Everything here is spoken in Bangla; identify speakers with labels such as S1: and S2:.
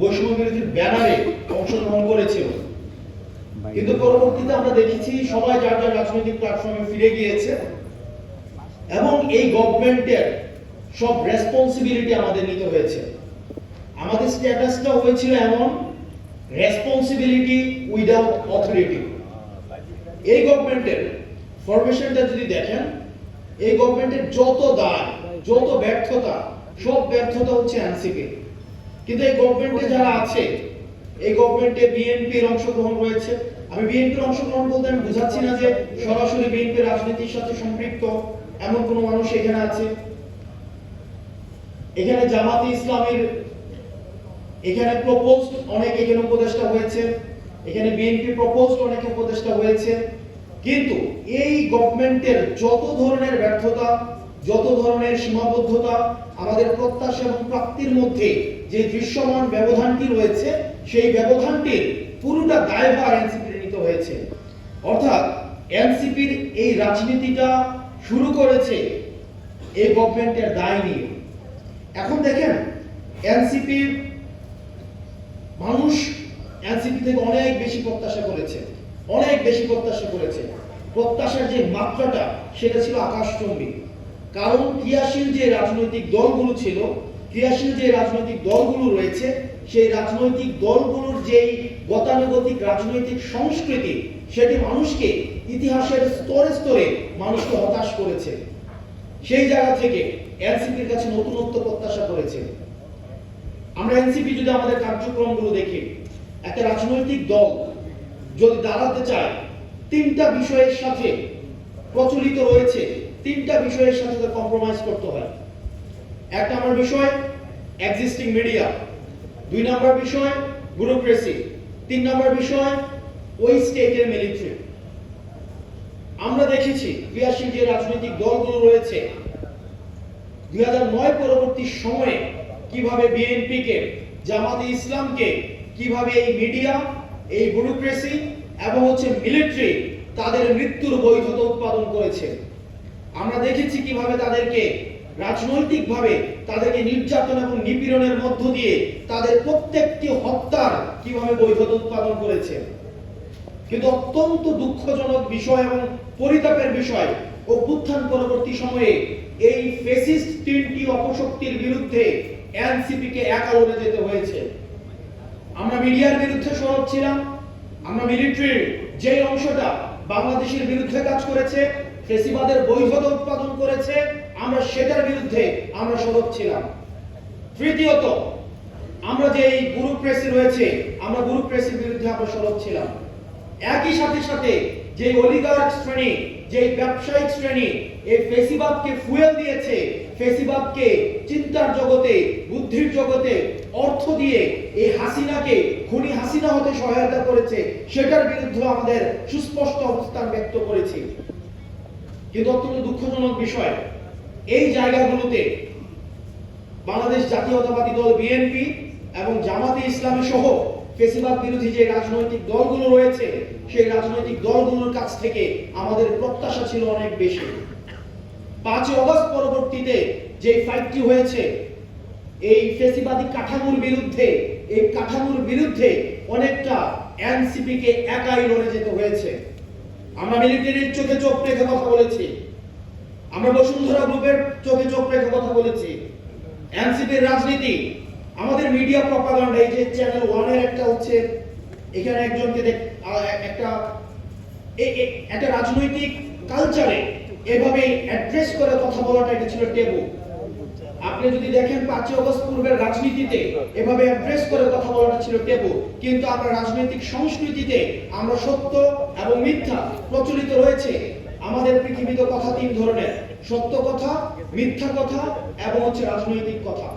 S1: বৈষম্য বিরোধী ব্যানারে অংশগ্রহণ করেছিল। কিন্তু পরবর্তীতে আমরা দেখেছি সবাই যার যার রাজনৈতিক প্ল্যাটফর্মে ফিরে গিয়েছে এবং এই গভর্নমেন্টের সব রেসপন্সিবিলিটি আমাদের নিতে হয়েছে। আমাদের স্ট্যাটাসটা হয়েছিল এমন রেসপন্সিবিলিটি উইদাউট অথরিটি এই গভর্নমেন্টের ফরমেশনটা যদি দেখেন এই গভর্নমেন্টের যত দায় যত ব্যর্থতা সব ব্যর্থতা হচ্ছে এনসিপি কিন্তু এই গভর্নমেন্টে যারা আছে, এই গভর্নমেন্টে বিএনপির অংশগ্রহণ রয়েছে। আমি বিএনপির অংশগ্রহণ বলতে আমি বুঝাচ্ছি না যে সরাসরি বিএনপি রাজনীতির সাথে সম্পৃক্ত এমন কোনো মানুষ এখানে আছে। এখানে জামাতে ইসলামের, এখানে প্রপোজ অনেক, এখানে উপদেষ্টা হয়েছে। এখানে বিএনপি প্রপোজ অনেক উপদেষ্টা হয়েছে। কিন্তু এই গভর্নমেন্টের যত ধরনের ব্যর্থতা যত ধরনের সীমাবদ্ধতা আমাদের প্রত্যাশা এবং প্রাপ্তির মধ্যে যে দৃশ্যমান ব্যবধানটি রয়েছে, সেই ব্যবধানটির পুরোটা দায়ভার এনসিপির নিতে হয়েছে। অর্থাৎ এনসিপির এই রাজনীতিটা শুরু করেছে এই গভর্নমেন্টের দায় নিয়ে। এখন দেখেন, এনসিপির মানুষ এনসিপি থেকে অনেক বেশি প্রত্যাশা করেছে, অনেক বেশি প্রত্যাশা করেছে। প্রত্যাশার যে মাত্রাটা, সেটা ছিল আকাশচুম্বী। কারণ ক্রিয়াশীল যে রাজনৈতিক দলগুলো ছিল, ক্রিয়াশীল যে রাজনৈতিক দলগুলো রয়েছে, সেই রাজনৈতিক দলগুলোর যেই গতানুগতিক রাজনৈতিক সংস্কৃতি, সেটি মানুষকে ইতিহাসের স্তরে স্তরে মানুষকে হতাশ করেছে। সেই জায়গা থেকে এনসিপির কাছে নতুনত্ব প্রত্যাশা করেছে। আমরা এনসিপি যদি আমাদের কার্যক্রমগুলো দেখি, একটা রাজনৈতিক দল যদি দাঁড়াতে চায়, তিনটা বিষয়ের সাথে প্রচলিত রয়েছে তিনটা বিষয়ের সাথে কম্প্রোমাইজ করতে হয়। এক নম্বর বিষয় এক্সিস্টিং মিডিয়া দুই নম্বর বিষয় ব্যুরোক্রেসি তিন নম্বর বিষয়, ওই স্টেটের মিলিটারি আমরা দেখেছি ক্রিয়াশীল যে রাজনৈতিক দলগুলো রয়েছে। দুই হাজার নয় পরবর্তী সময়ে কীভাবে বিএনপিকে জামাতে ইসলামকে, কীভাবে এই মিডিয়া এই ব্যুরোক্রেসি এবং হচ্ছে মিলিটারি তাদের মৃত্যুর বৈধতা উৎপাদন করেছে। আমরা দেখেছি কীভাবে তাদেরকে রাজনৈতিকভাবে তাদেরকে নির্যাতন এবং নিপীড়নের মধ্য দিয়ে তাদের প্রত্যেকটি হত্যার কীভাবে বৈধতা উৎপাদন করেছে। কিন্তু অত্যন্ত দুঃখজনক বিষয় এবং পরিতাপের বিষয়, অভ্যুত্থান পরবর্তী সময়ে এই ফেসিস্ট তিনটি অপশক্তির বিরুদ্ধে এনসিপি কে একা লড়ে যেতে হয়েছে। আমরা মিডিয়ার বিরুদ্ধে সরব ছিলাম, আমরা মিলিটারির যে অংশটা বাংলাদেশের বিরুদ্ধে কাজ করেছে ফেসিবাদের বৈধতা উৎপাদন করেছে, আমরা সেটার বিরুদ্ধে আমরা সরব ছিলাম। তৃতীয়ত, আমরা যে এই গ্রুপ প্রেসি রয়েছে, আমরা গ্রুপ প্রেসির বিরুদ্ধে আমরা সরব ছিলাম। একই সাথে সাথে যে অলিগার্ক শ্রেণি, যে ব্যবসায়িক শ্রেণি, এই ফেসিবাদকে ফুয়েল দিয়েছে, ফেসিবাদকে চিন্তার জগতে, বুদ্ধির জগতে অর্থ দিয়ে এই হাসিনাকে, খুনি হাসিনা হতে সহায়তা করেছে, সেটার বিরুদ্ধে আমাদের সুস্পষ্ট অবস্থান ব্যক্ত করেছি। কিন্তু অত্যন্ত দুঃখজনক বিষয়। এই জায়গাগুলোতে বাংলাদেশ জাতীয়তাবাদী দল বিএনপি এবং জামাতে ইসলামী সহ ফেসিবাদ বিরোধী যে রাজনৈতিক দলগুলো রয়েছে, সেই রাজনৈতিক দলগুলোর কাছ থেকে আমাদের প্রত্যাশা ছিল অনেক বেশি। পাঁচই অগস্ট পরবর্তীতে যে ফাইটটি হয়েছে, এই ফেসিবাদী কাঠামোর বিরুদ্ধে, এই কাঠামোর বিরুদ্ধে অনেকটা এনসিপি কে একাই লড়ে যেতে হয়েছে। আমরা মিলিটারির চোখে চোখ রেখে কথা বলেছি। আমরা বসুন্ধরা গ্রুপের চোখে চোখ রেখে কথা বলেছি। এনসিপির রাজনীতি, আমাদের মিডিয়া প্রপাগান্ডা এই যে চ্যানেল ওয়ানের একটা হচ্ছে, এখানে একজনকে দেখ একটা একটা রাজনৈতিক কালচারে এভাবে অ্যাড্রেস করে কথা বলাটা এটা ছিল টেবু আপনি যদি দেখেন পাঁচই অগস্ট পূর্বের রাজনীতিতে এভাবে অ্যাড্রেস করে কথা বলাটা ছিল টেবু কিন্তু আমরা রাজনৈতিক সংস্কৃতিতে আমরা সত্য এবং মিথ্যা প্রচলিত রয়েছে। আমাদের পৃথিবীতে কথা তিন ধরনের, সত্য কথা, মিথ্যা কথা এবং হচ্ছে রাজনৈতিক কথা।